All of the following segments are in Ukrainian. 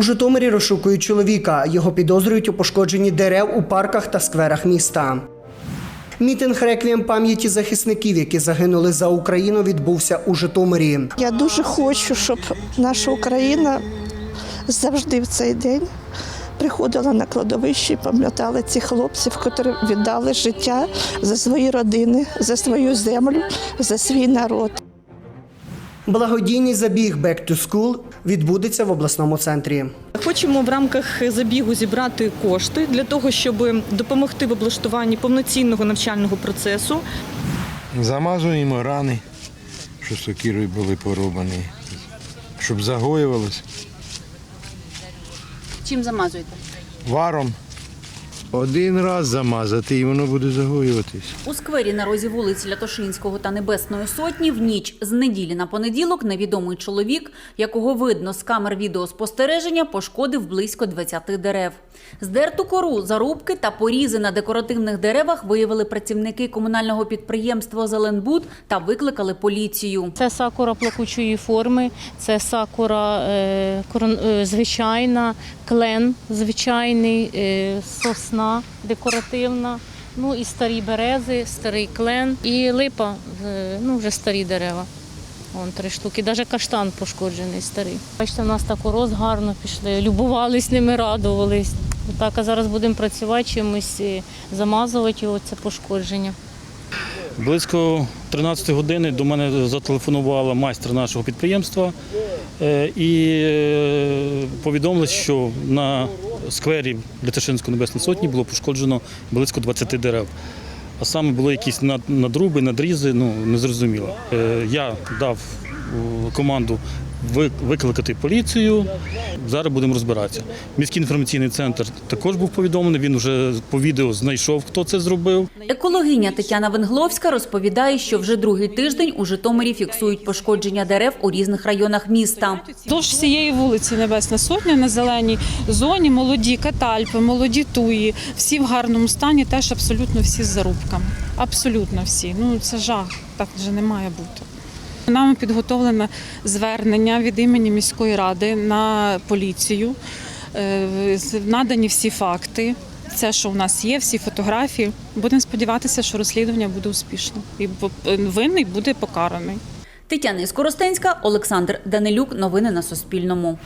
У Житомирі розшукують чоловіка. Його підозрюють у пошкодженні дерев у парках та скверах міста. Мітинг реквієм пам'яті захисників, які загинули за Україну, відбувся у Житомирі. Я дуже хочу, щоб наша Україна завжди в цей день приходила на кладовище і пам'ятала цих хлопців, котрі віддали життя за свої родини, за свою землю, за свій народ. Благодійний забіг «Back to School» відбудеться в обласному центрі. Хочемо в рамках забігу зібрати кошти для того, щоб допомогти в облаштуванні повноцінного навчального процесу. Замазуємо рани, що сокирою були порубані, щоб загоювалось Чим замазуєте? варом. Один раз замазати і воно буде загоюватись. У сквері на розі вулиць Лятошинського та Небесної Сотні в ніч з неділі на понеділок невідомий чоловік, якого видно з камер відеоспостереження, пошкодив близько 20 дерев. Здерту кору, зарубки та порізи на декоративних деревах виявили працівники комунального підприємства Зеленбуд та викликали поліцію. Це сакура плакучої форми, це сакура е, корон- е, звичайна, клен звичайний, е, сосна декоративна, ну і старі берези, старий клен і липа, е, ну вже старі дерева. Вон три штуки, навіть каштан пошкоджений старий. Бачите, у нас так роз гарно пішли, любувались ними, радувались. Так, а зараз будемо працювати чимось, е, замазувати його це пошкодження. Близько 13 години до мене зателефонувала майстер нашого підприємства е, і повідомили, що на сквері Лятишинської Небесної Сотні було пошкоджено близько 20 дерев. А саме були якісь над- надруби, надрізи, ну незрозуміло. Е, Я дав е, команду викликати поліцію. Зараз будемо розбиратися. Міський інформаційний центр також був повідомлений. Він вже по відео знайшов, хто це зробив. Екологиня Тетяна Венгловська розповідає, що вже другий тиждень у Житомирі фіксують пошкодження дерев у різних районах міста. Вздовж всієї вулиці Небесна Сотня на зеленій зоні молоді катальпи, молоді туї, всі в гарному стані, теж абсолютно всі з зарубками. Абсолютно всі. Ну це жах, так вже не має бути. Нами підготовлено звернення від імені міської ради на поліцію. Е, Надані всі факти. Це, що у нас є, всі фотографії. Будемо сподіватися, що розслідування буде успішним і винний буде покараний. Тетяна Скоростенська, Олександр Данилюк. Новини на Суспільному.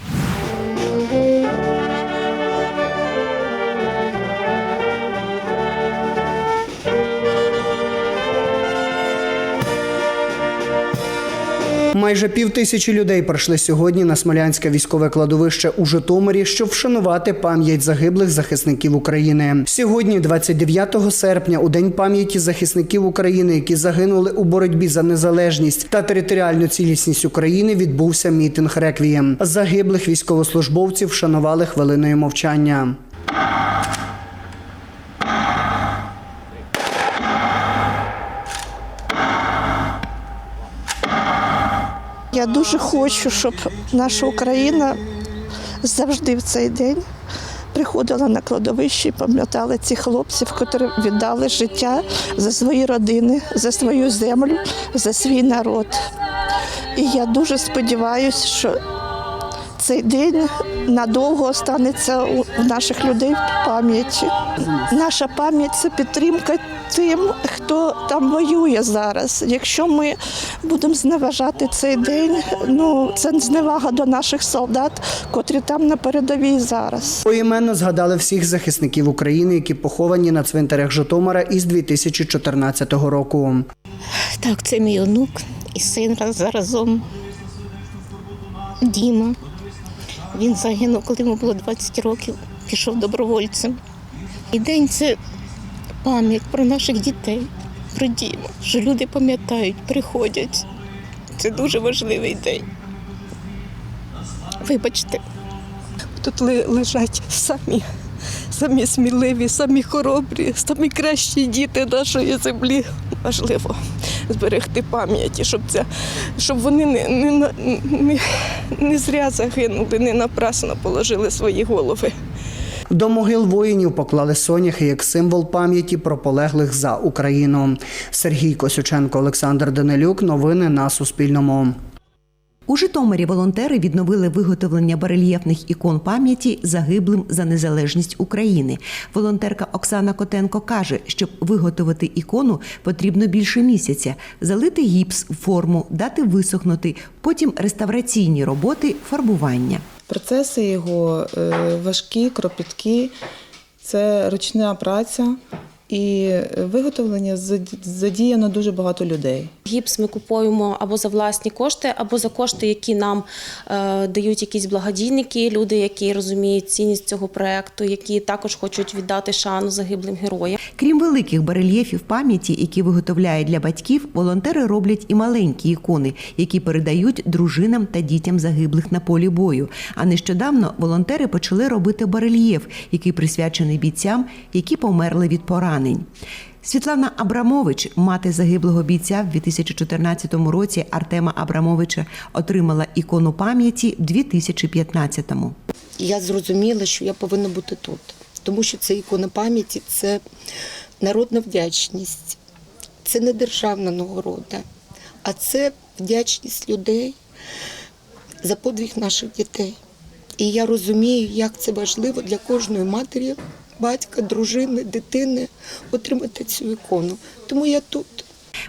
Майже пів тисячі людей прийшли сьогодні на Смолянське військове кладовище у Житомирі, щоб вшанувати пам'ять загиблих захисників України. Сьогодні, 29 серпня, у день пам'яті захисників України, які загинули у боротьбі за незалежність та територіальну цілісність України, відбувся мітинг реквієм. Загиблих військовослужбовців вшанували хвилиною мовчання. Я дуже хочу, щоб наша Україна завжди в цей день приходила на кладовище і пам'ятала цих хлопців, котрі віддали життя за свої родини, за свою землю, за свій народ. І я дуже сподіваюся, що цей день надовго останеться у наших людей в пам'яті. Наша пам'ять це підтримка тим, хто там воює зараз. Якщо ми будемо зневажати цей день, ну це зневага до наших солдат, котрі там на передовій зараз. Поіменно згадали всіх захисників України, які поховані на цвинтарях Житомира із 2014 року. Так, це мій онук і син раз заразом. Діма. Він загинув, коли йому було 20 років, пішов добровольцем. І день це пам'ять про наших дітей, про Діму, що люди пам'ятають, приходять. Це дуже важливий день. Вибачте. Тут лежать самі, самі сміливі, самі хоробрі, самі кращі діти нашої землі. Важливо зберегти пам'яті, щоб це, щоб вони не, не, не, не зря загинули, не напрасно положили свої голови. До могил воїнів поклали соняхи як символ пам'яті про полеглих за Україну. Сергій Косюченко, Олександр Данилюк. Новини на Суспільному. У Житомирі волонтери відновили виготовлення барельєфних ікон пам'яті загиблим за незалежність України. Волонтерка Оксана Котенко каже, щоб виготовити ікону, потрібно більше місяця, залити гіпс форму, дати висохнути, потім реставраційні роботи, фарбування. Процеси його е, важкі, кропіткі, це ручна праця. І виготовлення заді- задіяно дуже багато людей. Гіпс ми купуємо або за власні кошти, або за кошти, які нам е, дають якісь благодійники, люди, які розуміють цінність цього проекту, які також хочуть віддати шану загиблим героям. Крім великих барельєфів пам'яті, які виготовляють для батьків, волонтери роблять і маленькі ікони, які передають дружинам та дітям загиблих на полі бою. А нещодавно волонтери почали робити барельєф, який присвячений бійцям, які померли від поранень. Світлана Абрамович, мати загиблого бійця в 2014 році Артема Абрамовича, отримала ікону пам'яті в 2015-му. Я зрозуміла, що я повинна бути тут, тому що це ікона пам'яті, це народна вдячність, це не державна нагорода, а це вдячність людей за подвиг наших дітей. І я розумію, як це важливо для кожної матері, батька, дружини, дитини отримати цю ікону. Тому я тут.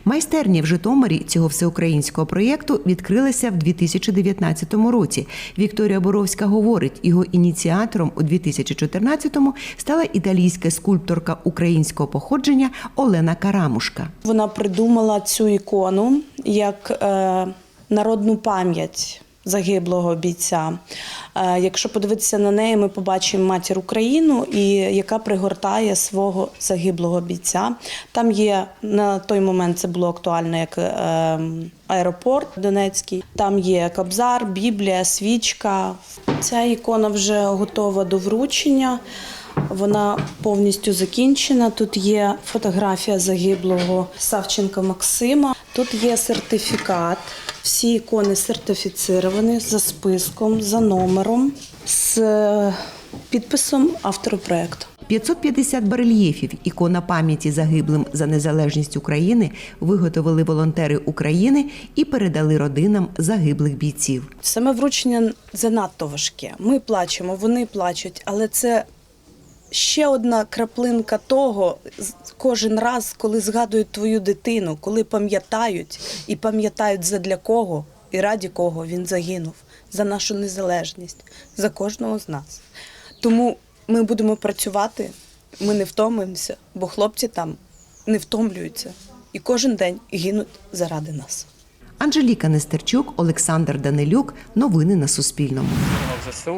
Майстерні в Житомирі цього всеукраїнського проєкту відкрилися в 2019 році. Вікторія Боровська говорить, його ініціатором у 2014-му стала італійська скульпторка українського походження Олена Карамушка. Вона придумала цю ікону як е, народну пам'ять загиблого бійця. Е, якщо подивитися на неї, ми побачимо матір Україну, і яка пригортає свого загиблого бійця. Там є на той момент це було актуально як е, аеропорт Донецький. Там є кобзар, біблія, свічка. Ця ікона вже готова до вручення. Вона повністю закінчена. Тут є фотографія загиблого Савченка Максима. Тут є сертифікат. Всі ікони сертифіцировані за списком, за номером, з е, підписом автора проекту. 550 барельєфів ікона пам'яті загиблим за незалежність України виготовили волонтери України і передали родинам загиблих бійців. Саме вручення занадто важке. Ми плачемо, вони плачуть, але це ще одна краплинка того кожен раз, коли згадують твою дитину, коли пам'ятають і пам'ятають задля кого і раді кого він загинув за нашу незалежність, за кожного з нас. Тому ми будемо працювати, ми не втомимося, бо хлопці там не втомлюються і кожен день гинуть заради нас. Анжеліка Нестерчук, Олександр Данилюк. Новини на Суспільному.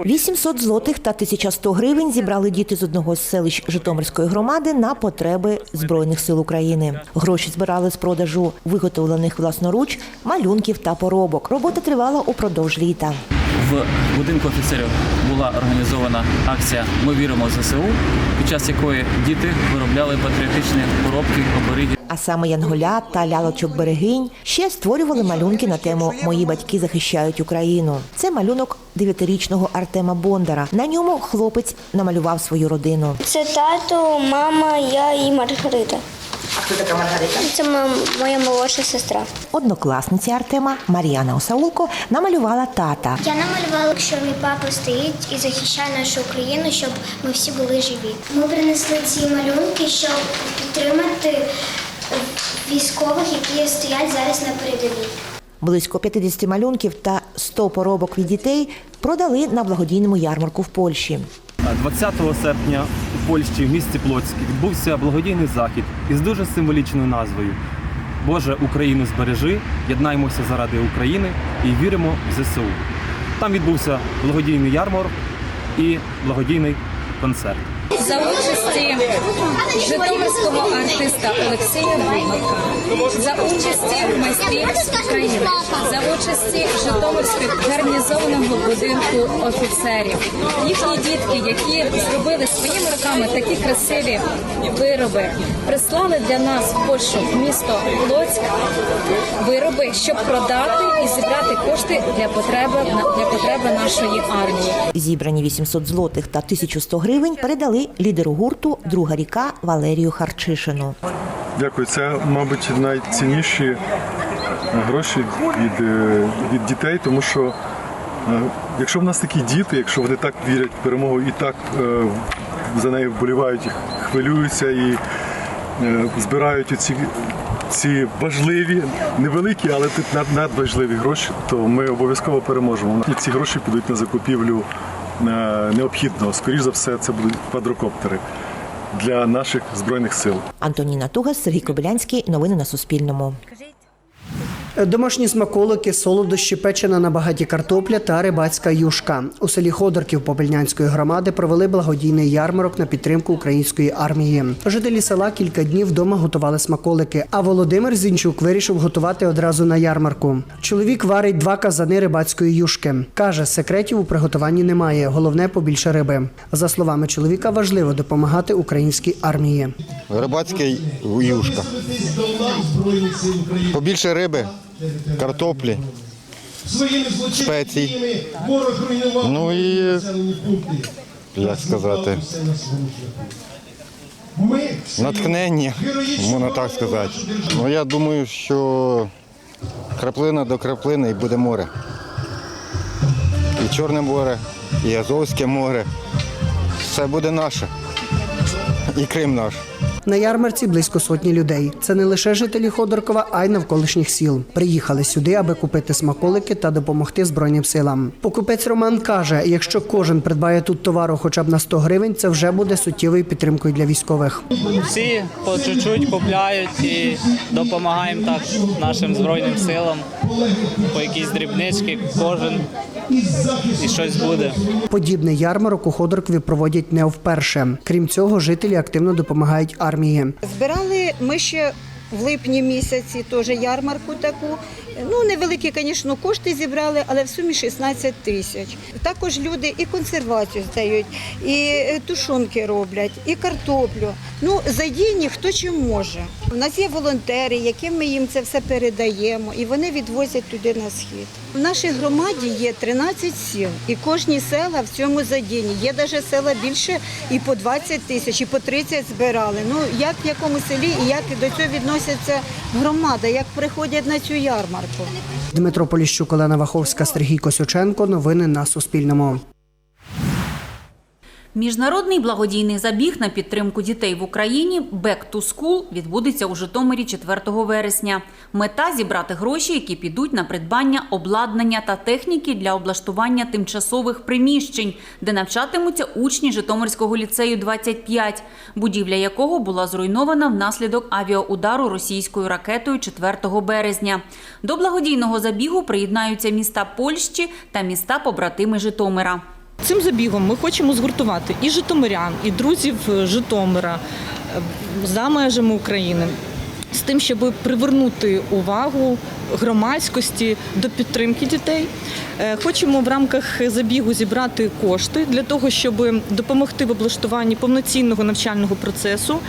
800 злотих та 1100 гривень зібрали діти з одного з селищ Житомирської громади на потреби Збройних сил України. Гроші збирали з продажу виготовлених власноруч малюнків та поробок. Робота тривала упродовж літа. В будинку офіцерів була організована акція Ми віримо в ЗСУ, під час якої діти виробляли патріотичні поробки, обереги А саме янголя та лялочок берегинь ще створювали малюнки на тему Мої батьки захищають Україну. Це малюнок дев'ятирічного Артема Бондара. На ньому хлопець намалював свою родину. Це тато, мама, я і Маргарита. А хто така Маргарита? Це моя молодша сестра. Однокласниця Артема Мар'яна Осаулко намалювала тата. Я намалювала, що мій папа стоїть і захищає нашу Україну, щоб ми всі були живі. Ми принесли ці малюнки, щоб підтримати військових, які стоять зараз на передовій. Близько 50 малюнків та 100 поробок від дітей продали на благодійному ярмарку в Польщі. 20 серпня Польщі в місті Плоцьк відбувся благодійний захід із дуже символічною назвою Боже, Україну збережи, єднаймося заради України і віримо в ЗСУ. Там відбувся благодійний ярмарок і благодійний концерт. За участі житомирського артиста Олексія Бумака, за участі майстрів України, за участі Житомирського гарнізованого будинку офіцерів, їхні дітки, які зробили своїми руками такі красиві вироби, прислали для нас в Польщу в місто Лоцьк вироби, щоб продати і зібрати кошти для потреби для потреби нашої армії. Зібрані 800 злотих та 1100 гривень передали лідеру гурту Друга ріка Валерію Харчишину. Дякую. Це, мабуть, найцінніші гроші від, е, від дітей, тому що е, якщо в нас такі діти, якщо вони так вірять в перемогу і так е, за нею вболівають, хвилюються і е, збирають оці ці важливі, невеликі, але надважливі гроші, то ми обов'язково переможемо. І ці гроші підуть на закупівлю е, необхідного. Скоріше за все, це будуть квадрокоптери для наших збройних сил. Антоніна Тугас, Сергій Кобилянський. Новини на Суспільному. Домашні смаколики, солодощі, печена на багаті картопля та рибацька юшка. У селі Ходорків Попельнянської громади провели благодійний ярмарок на підтримку української армії. Жителі села кілька днів вдома готували смаколики. А Володимир Зінчук вирішив готувати одразу на ярмарку. Чоловік варить два казани рибацької юшки. каже, секретів у приготуванні немає. Головне побільше риби. За словами чоловіка, важливо допомагати українській армії. Рибацька юшка. Побільше риби, картоплі, спецій. Ну і як сказати, натхнення, можна так сказати. Ну я думаю, що краплина до краплини і буде море. І Чорне море, і Азовське море. Все буде наше. І Крим наш. На ярмарці близько сотні людей. Це не лише жителі Ходоркова, а й навколишніх сіл. Приїхали сюди, аби купити смаколики та допомогти Збройним силам. Покупець Роман каже: якщо кожен придбає тут товару хоча б на 100 гривень, це вже буде суттєвою підтримкою для військових. Всі по чуть-чуть купляють і допомагаємо так нашим збройним силам. По якісь дрібнички, кожен і щось буде. Подібний ярмарок у Ходоркові проводять не вперше. Крім цього, жителі активно допомагають армії. Збирали ми ще в липні місяці теж ярмарку таку. Ну, невеликі, звісно, кошти зібрали, але в сумі 16 тисяч. Також люди і консервацію здають, і е, тушонки роблять, і картоплю. Ну, задіяні хто чим може. У нас є волонтери, яким ми їм це все передаємо, і вони відвозять туди на схід. В нашій громаді є 13 сіл, і кожні села в цьому задіяні. Є навіть села більше і по 20 тисяч, і по 30 збирали. Ну як в якому селі і як до цього відносяться громада, як приходять на цю ярмарку. Дмитро Поліщук, Олена Ваховська, Сергій Косюченко. Новини на Суспільному. Міжнародний благодійний забіг на підтримку дітей в Україні «Back to School» відбудеться у Житомирі 4 вересня. Мета зібрати гроші, які підуть на придбання обладнання та техніки для облаштування тимчасових приміщень, де навчатимуться учні Житомирського ліцею 25, будівля якого була зруйнована внаслідок авіаудару російською ракетою 4 березня. До благодійного забігу приєднаються міста Польщі та міста побратими Житомира. Цим забігом ми хочемо згуртувати і житомирян, і друзів Житомира е, за межами України. З тим, щоб привернути увагу громадськості до підтримки дітей, Е, хочемо в рамках забігу зібрати кошти для того, щоб допомогти в облаштуванні повноцінного навчального процесу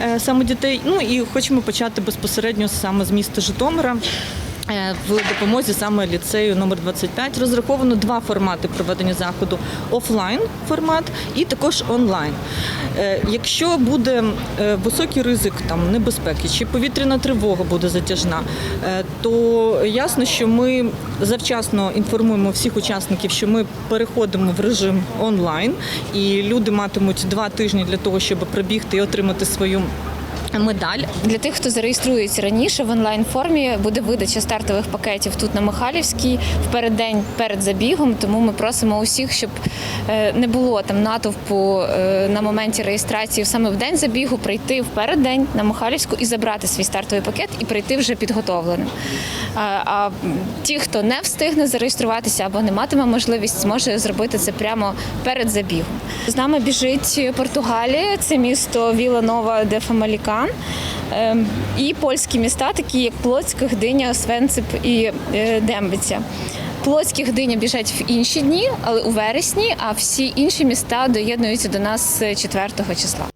е, саме дітей. Ну і хочемо почати безпосередньо саме з міста Житомира. Е, В допомозі саме ліцею номер 25 розраховано два формати проведення заходу: офлайн формат і також онлайн. Е, Якщо буде е, високий ризик там небезпеки чи повітряна тривога буде затяжна, то ясно, що ми завчасно інформуємо всіх учасників, що ми переходимо в режим онлайн, і люди матимуть два тижні для того, щоб пробігти і отримати свою. Медаль Для тих, хто зареєструється раніше в онлайн формі, буде видача стартових пакетів тут на Михайлівській в переддень перед забігом. Тому ми просимо усіх, щоб е, не було там натовпу е, на моменті реєстрації саме в день забігу, прийти в переддень на Михайлівську і забрати свій стартовий пакет і прийти вже підготовленим. А, а ті, хто не встигне зареєструватися або не матиме можливість, зможе зробити це прямо перед забігом. З нами біжить Португалія, це місто Віла Нова де Фамалікан. Ем, І польські міста, такі як Плоцьк, Гдиня, Свенцип і е, Дембиця. Плоцьк і Гдиня біжать в інші дні, але у вересні, а всі інші міста доєднуються до нас 4 числа.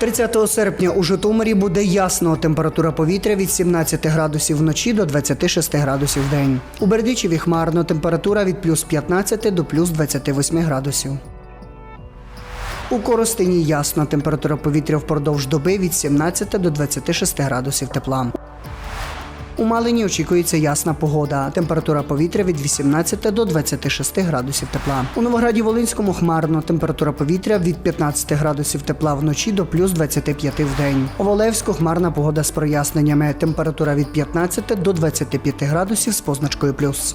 30 серпня у Житомирі буде ясно. Температура повітря від 17 градусів вночі до 26 градусів в день. У Бердичеві хмарно температура від плюс 15 до плюс 28 градусів. У Коростині ясно. Температура повітря впродовж доби від 17 до 26 градусів тепла. У Малині очікується ясна погода. Температура повітря від 18 до 26 градусів тепла. У Новограді Волинському хмарно. Температура повітря від 15 градусів тепла вночі до плюс 25 в день. У Волевську хмарна погода з проясненнями. Температура від 15 до 25 градусів з позначкою плюс.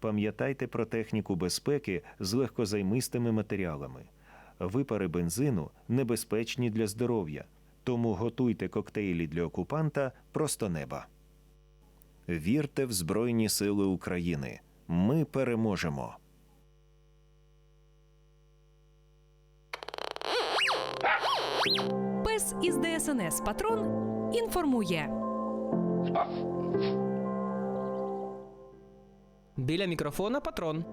Пам'ятайте про техніку безпеки з легкозаймистими матеріалами. Випари бензину небезпечні для здоров'я, тому готуйте коктейлі для окупанта просто неба. Вірте в Збройні Сили України. Ми переможемо. Пес із ДСНС Патрон інформує. Біля мікрофона патрон.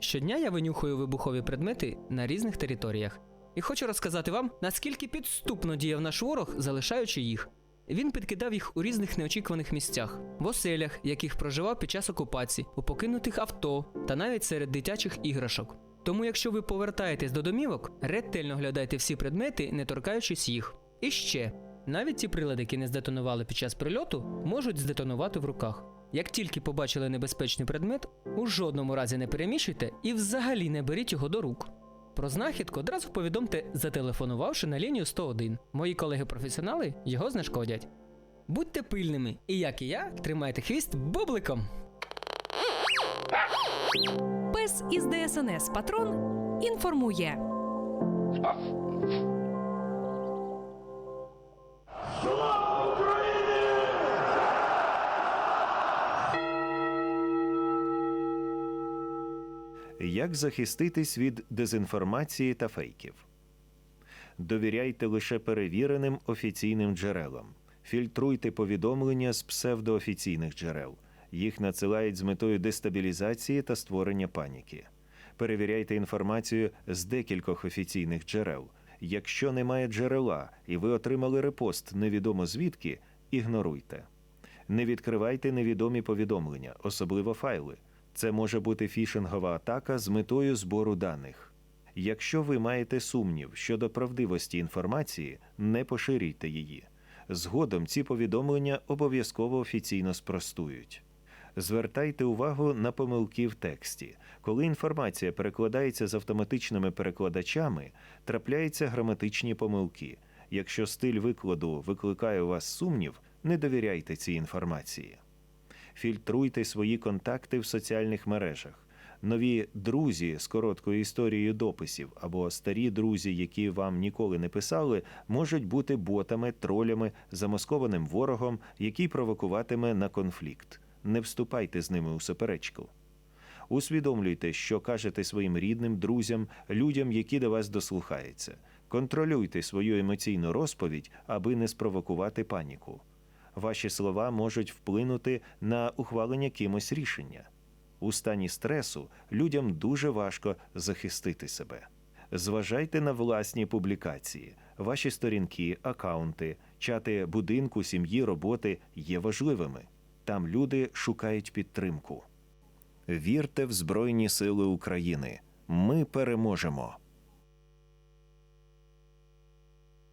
Щодня я винюхую вибухові предмети на різних територіях. І хочу розказати вам, наскільки підступно діяв наш ворог, залишаючи їх. Він підкидав їх у різних неочікуваних місцях, в оселях, яких проживав під час окупації, у покинутих авто та навіть серед дитячих іграшок. Тому, якщо ви повертаєтесь до домівок, ретельно глядайте всі предмети, не торкаючись їх. І ще навіть ті прилади, які не здетонували під час прильоту, можуть здетонувати в руках. Як тільки побачили небезпечний предмет, у жодному разі не переміщуйте і взагалі не беріть його до рук. Про знахідку одразу повідомте, зателефонувавши на лінію 101. Мої колеги-професіонали його знешкодять. Будьте пильними і, як і я, тримайте хвіст бубликом. Пес із ДСНС Патрон інформує. Як захиститись від дезінформації та фейків? Довіряйте лише перевіреним офіційним джерелам. Фільтруйте повідомлення з псевдоофіційних джерел. Їх надсилають з метою дестабілізації та створення паніки. Перевіряйте інформацію з декількох офіційних джерел. Якщо немає джерела і ви отримали репост невідомо звідки, ігноруйте. Не відкривайте невідомі повідомлення, особливо файли. Це може бути фішингова атака з метою збору даних. Якщо ви маєте сумнів щодо правдивості інформації, не поширюйте її. Згодом ці повідомлення обов'язково офіційно спростують. Звертайте увагу на помилки в тексті. Коли інформація перекладається з автоматичними перекладачами, трапляються граматичні помилки. Якщо стиль викладу викликає у вас сумнів, не довіряйте цій інформації. Фільтруйте свої контакти в соціальних мережах. Нові друзі з короткою історією дописів або старі друзі, які вам ніколи не писали, можуть бути ботами, тролями, замаскованим ворогом, який провокуватиме на конфлікт. Не вступайте з ними у суперечку. Усвідомлюйте, що кажете своїм рідним, друзям, людям, які до вас дослухаються. Контролюйте свою емоційну розповідь, аби не спровокувати паніку. Ваші слова можуть вплинути на ухвалення кимось рішення. У стані стресу людям дуже важко захистити себе. Зважайте на власні публікації. Ваші сторінки, акаунти, чати будинку, сім'ї, роботи є важливими. Там люди шукають підтримку. Вірте в Збройні Сили України. Ми переможемо.